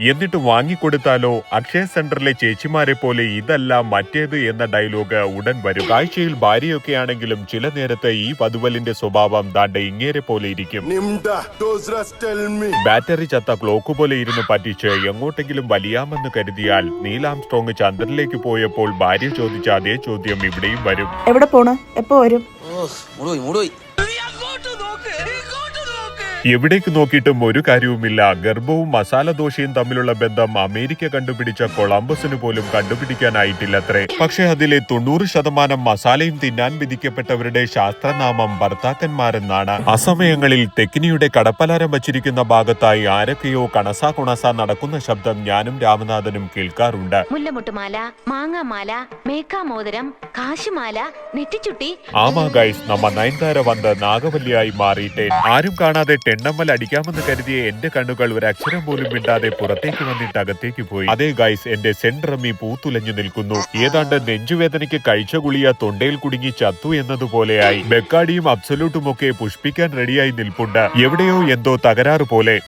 എന്നിട്ട് വാങ്ങിക്കൊടുത്താലോ? അക്ഷയ സെന്ററിലെ ചേച്ചിമാരെ പോലെ ഇതല്ല മറ്റേത് എന്ന ഡയലോഗ് ഉടൻ വരും. കാഴ്ചയിൽ ഭാര്യയൊക്കെയാണെങ്കിലും ചില നേരത്തെ ഈ വധുവലിന്റെ സ്വഭാവം ദാണ്ട ഇങ്ങേരെ പോലെ ഇരിക്കും. ബാറ്ററി ചത്ത ക്ലോക്ക് പോലെ ഇരുന്ന് പറ്റിച്ച് എങ്ങോട്ടെങ്കിലും വലിയാമെന്ന് കരുതിയാൽ നീലാം സ്ട്രോങ് ചന്ദ്രനിലേക്ക് പോയപ്പോൾ ഭാര്യ ചോദിച്ച അതേ ചോദ്യം ഇവിടെയും വരും. എവിടെ പോണോ? എപ്പോ വരും? എവിടേക്ക് നോക്കിയിട്ടും ഒരു കാര്യവുമില്ല. ഗർഭവും മസാല ദോശയും തമ്മിലുള്ള ബന്ധം അമേരിക്ക കണ്ടുപിടിച്ച കൊളംബസിന് പോലും കണ്ടുപിടിക്കാനായിട്ടില്ലത്രേ. പക്ഷേ അതിലെ തൊണ്ണൂറ് ശതമാനം മസാലയും തിന്നാൻ വിധിക്കപ്പെട്ടവരുടെ ശാസ്ത്രനാമം ഭർത്താക്കന്മാരെന്നാണ്. അസമയങ്ങളിൽ തെക്കിനിയുടെ കടപ്പലാരം വച്ചിരിക്കുന്ന ഭാഗത്തായി ആരൊക്കെയോ കണസാ കുണസാ നടക്കുന്ന ശബ്ദം ഞാനും രാമനാഥനും കേൾക്കാറുണ്ട്. മുല്ലമുട്ടുമാല മാങ്ങാമാല മേക്കാമോതിരം കാശുമാല നെറ്റിച്ചുട്ടി. ആമാ ഗൈസ് നമ്മ നയൻതാര വന്ന് നാഗവല്ലിയായി മാറിയിട്ടേ. ആരും കാണാതെ ടെണ്ണമ്മൽ അടിക്കാമെന്ന് കരുതിയ എന്റെ കണ്ണുകൾ ഒരു അക്ഷരം പോലും മിണ്ടാതെ പുറത്തേക്ക് വന്നിട്ട് അകത്തേക്ക് പോയി. അതേ ഗൈസ് എന്റെ സെൻട്രമി പൂത്തുലഞ്ഞു നിൽക്കുന്നു. ഏതാണ്ട് നെഞ്ചുവേദനയ്ക്ക് കഴിച്ച ഗുളിയ തൊണ്ടയിൽ കുടുങ്ങി ചത്തു എന്നതുപോലെയായി. ബെക്കാടിയും അബ്സലൂട്ടും ഒക്കെ പുഷ്പിക്കാൻ റെഡിയായി നിൽപ്പുണ്ട്. എവിടെയോ എന്തോ തകരാറ് പോലെ.